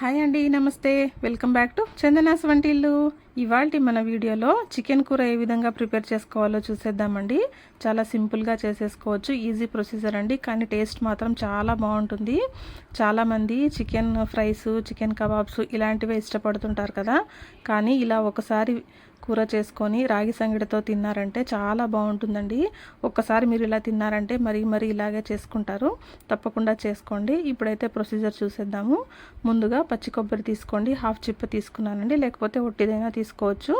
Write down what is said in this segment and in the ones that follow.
Hi అండి నమస్తే. Welcome back to Chandana's వంటిల్లు. ఇవాళ మన వీడియోలో చికెన్ కూర ఏ విధంగా ప్రిపేర్ చేసుకోవాలో చూసేద్దామండి. చాలా సింపుల్గా చేసేసుకోవచ్చు. ఈజీ ప్రొసీజర్ అండి. కానీ టేస్ట్ మాత్రం చాలా బాగుంటుంది. చాలామంది చికెన్ ఫ్రైస్ చికెన్ కబాబ్స్ ఇలాంటివే ఇష్టపడుతుంటారు కదా. కానీ ఇలా ఒకసారి కూర చేసుకొని రాగి సంగడితో తిన్నారంటే చాలా బాగుంటుందండి. ఒక్కసారి మీరు ఇలా తిన్నారంటే మరీ మరీ ఇలాగే చేసుకుంటారు. తప్పకుండా చేసుకోండి. ఇప్పుడైతే ప్రొసీజర్ చూసేద్దాము. ముందుగా పచ్చి కొబ్బరి తీసుకోండి. హాఫ్ చిప్ప తీసుకున్నానండి. లేకపోతే ఒట్టిదైనా తీసుకోవచ్చు.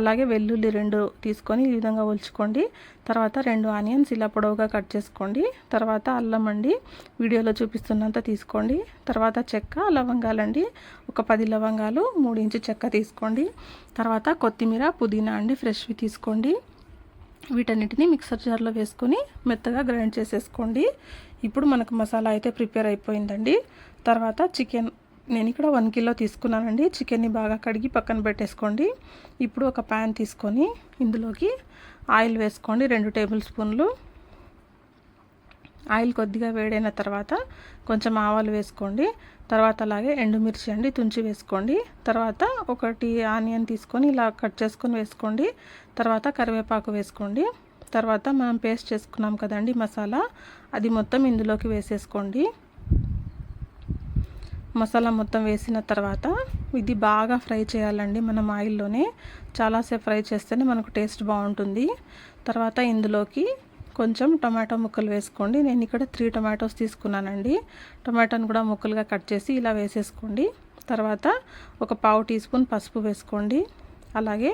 అలాగే వెల్లుల్లి రెండు తీసుకొని ఈ విధంగా ఒలుచుకోండి. తర్వాత రెండు ఆనియన్స్ ఇలా పొడవుగా కట్ చేసుకోండి. తర్వాత అల్లం అండి వీడియోలో చూపిస్తున్నంత తీసుకోండి. తర్వాత చెక్క లవంగాలండి ఒక పది లవంగాలు మూడు ఇంచు చెక్క తీసుకోండి. తర్వాత కొత్తిమీర పుదీనా అండి ఫ్రెష్వి తీసుకోండి. వీటన్నిటిని మిక్సర్ జార్లో వేసుకొని మెత్తగా గ్రైండ్ చేసేసుకోండి. ఇప్పుడు మనకు మసాలా అయితే ప్రిపేర్ అయిపోయిందండి. తర్వాత చికెన్ నేను ఇక్కడ వన్ కిలో తీసుకున్నానండి. చికెన్ని బాగా కడిగి పక్కన పెట్టేసుకోండి. ఇప్పుడు ఒక ప్యాన్ తీసుకొని ఇందులోకి ఆయిల్ వేసుకోండి. రెండు టేబుల్ స్పూన్లు. ఆయిల్ కొద్దిగా వేడైన తర్వాత కొంచెం ఆవాలు వేసుకోండి. తర్వాత అలాగే ఎండుమిర్చి అండి తుంచి వేసుకోండి. తర్వాత ఒకటి ఆనియన్ తీసుకొని ఇలా కట్ చేసుకొని వేసుకోండి. తర్వాత కరివేపాకు వేసుకోండి. తర్వాత మనం పేస్ట్ చేసుకున్నాం కదండి మసాలా అది మొత్తం ఇందులోకి వేసేసుకోండి. మసాలా మొత్తం వేసిన తర్వాత ఇది బాగా ఫ్రై చేయాలండి మనం ఆయిల్లోనే. చాలాసేపు ఫ్రై చేస్తేనే మనకు టేస్ట్ బాగుంటుంది. తర్వాత ఇందులోకి కొంచెం టమాటో ముక్కలు వేసుకోండి. నేను ఇక్కడ త్రీ టొమాటోస్ తీసుకున్నానండి. టొమాటోని కూడా ముక్కలుగా కట్ చేసి ఇలా వేసేసుకోండి. తర్వాత ఒక పావు టీ స్పూన్ పసుపు వేసుకోండి. అలాగే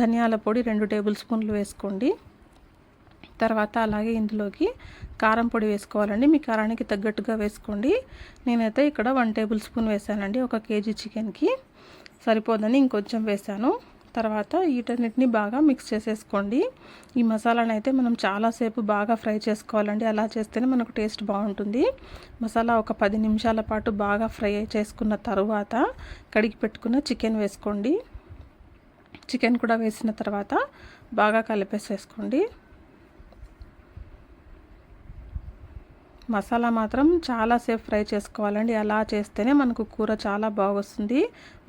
ధనియాల పొడి రెండు టేబుల్ స్పూన్లు వేసుకోండి. తర్వాత అలాగే ఇందులోకి కారం పొడి వేసుకోవాలండి. మీ కారానికి తగ్గట్టుగా వేసుకోండి. నేనైతే ఇక్కడ వన్ టేబుల్ స్పూన్ వేసానండి ఒక కేజీ చికెన్కి. సరిపోదని ఇంకొంచెం వేసాను. తర్వాత వీటన్నిటిని బాగా మిక్స్ చేసేసుకోండి. ఈ మసాలాను అయితే మనం చాలాసేపు బాగా ఫ్రై చేసుకోవాలండి. అలా చేస్తేనే మనకు టేస్ట్ బాగుంటుంది. మసాలా ఒక పది నిమిషాల పాటు బాగా ఫ్రై చేసుకున్న తర్వాత కడిగి పెట్టుకున్న చికెన్ వేసుకోండి. చికెన్ కూడా వేసిన తర్వాత బాగా కలిపేసేసుకోండి. మసాలా మాత్రం చాలా సేపు ఫ్రై చేసుకోవాలండి. అలా చేస్తేనే మనకు కూర చాలా బాగొస్తుంది.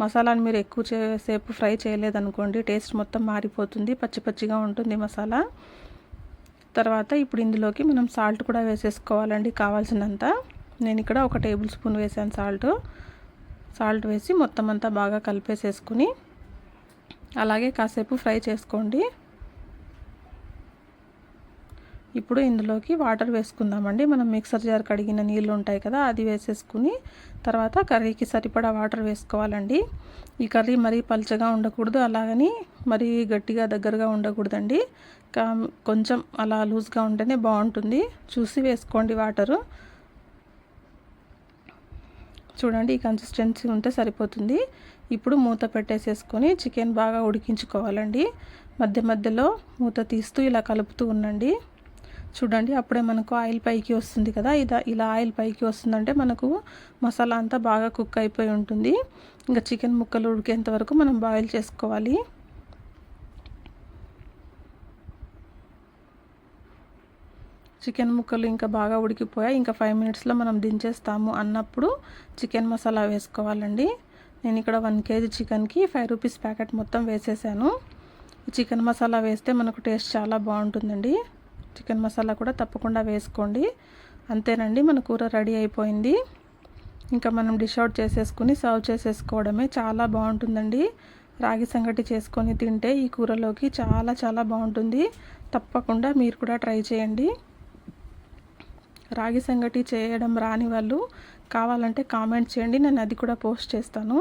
మసాలాని మీరు ఎక్కువ సేపు ఫ్రై చేయలేదనుకోండి టేస్ట్ మొత్తం మారిపోతుంది పచ్చి పచ్చిగా ఉంటుంది మసాలా. తర్వాత ఇప్పుడు ఇందులోకి మనం సాల్ట్ కూడా వేసేసుకోవాలండి కావాల్సినంత. నేను ఇక్కడ ఒక టేబుల్ స్పూన్ వేసాను సాల్ట్. సాల్ట్ వేసి మొత్తం అంతా బాగా కలిపేసేసుకుని అలాగే కాసేపు ఫ్రై చేసుకోండి. ఇప్పుడు ఇందులోకి వాటర్ వేసుకుందామండి. మనం మిక్సర్ జార్ కడిగిన నీళ్ళు ఉంటాయి కదా అది వేసేసుకుని తర్వాత కర్రీకి సరిపడా వాటర్ వేసుకోవాలండి. ఈ కర్రీ మరీ పల్చగా ఉండకూడదు అలాగని మరీ గట్టిగా దగ్గరగా ఉండకూడదండి. కొంచెం అలా లూజ్గా ఉంటేనే బాగుంటుంది. చూసి వేసుకోండి వాటరు. చూడండి ఈ కన్సిస్టెన్సీ ఉంటే సరిపోతుంది. ఇప్పుడు మూత పెట్టేసేసుకొని చికెన్ బాగా ఉడికించుకోవాలండి. మధ్య మధ్యలో మూత తీస్తూ ఇలా కలుపుతూ ఉండండి. చూడండి అప్పుడే మనకు ఆయిల్ పైకి వస్తుంది కదా ఇది ఇలా ఆయిల్ పైకి వస్తుందంటే మనకు మసాలా అంతా బాగా కుక్ అయిపోయి ఉంటుంది. ఇంకా చికెన్ ముక్కలు ఉడికేంత వరకు మనం బాయిల్ చేసుకోవాలి. చికెన్ ముక్కలు ఇంకా బాగా ఉడికిపోయాయి. ఇంకా ఫైవ్ మినిట్స్లో మనం దించేస్తాము అన్నప్పుడు చికెన్ మసాలా వేసుకోవాలండి. నేను ఇక్కడ వన్ కేజీ చికెన్కి ఫైవ్ రూపీస్ ప్యాకెట్ మొత్తం వేసేసాను. చికెన్ మసాలా వేస్తే మనకు టేస్ట్ చాలా బాగుంటుందండి. చికెన్ మసాలా కూడా తప్పకుండా వేసుకోండి. అంతేనండి మన కూర రెడీ అయిపోయింది. ఇంకా మనం డిష్ అవుట్ చేసేసుకుని సర్వ్ చేసేసుకోవడమే చాలా బాగుంటుందండి. రాగి సంగటి చేసుకొని తింటే ఈ కూరలోకి చాలా చాలా బాగుంటుంది. తప్పకుండా మీరు కూడా ట్రై చేయండి. రాగి సంగటి చేయడం రాని వాళ్ళు కావాలంటే కామెంట్ చేయండి నేను అది కూడా పోస్ట్ చేస్తాను.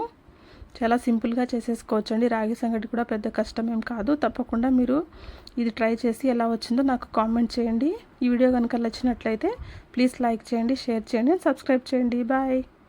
చాలా సింపుల్గా చేసేసుకోవచ్చండి. రాగి సంగటి కూడా పెద్ద కష్టం ఏం కాదు. తప్పకుండా మీరు ఇది ట్రై చేసి ఎలా వచ్చిందో నాకు కామెంట్ చేయండి. ఈ వీడియో కనుక నచ్చినట్లయితే ప్లీజ్ లైక్ చేయండి షేర్ చేయండి సబ్స్క్రైబ్ చేయండి. బాయ్.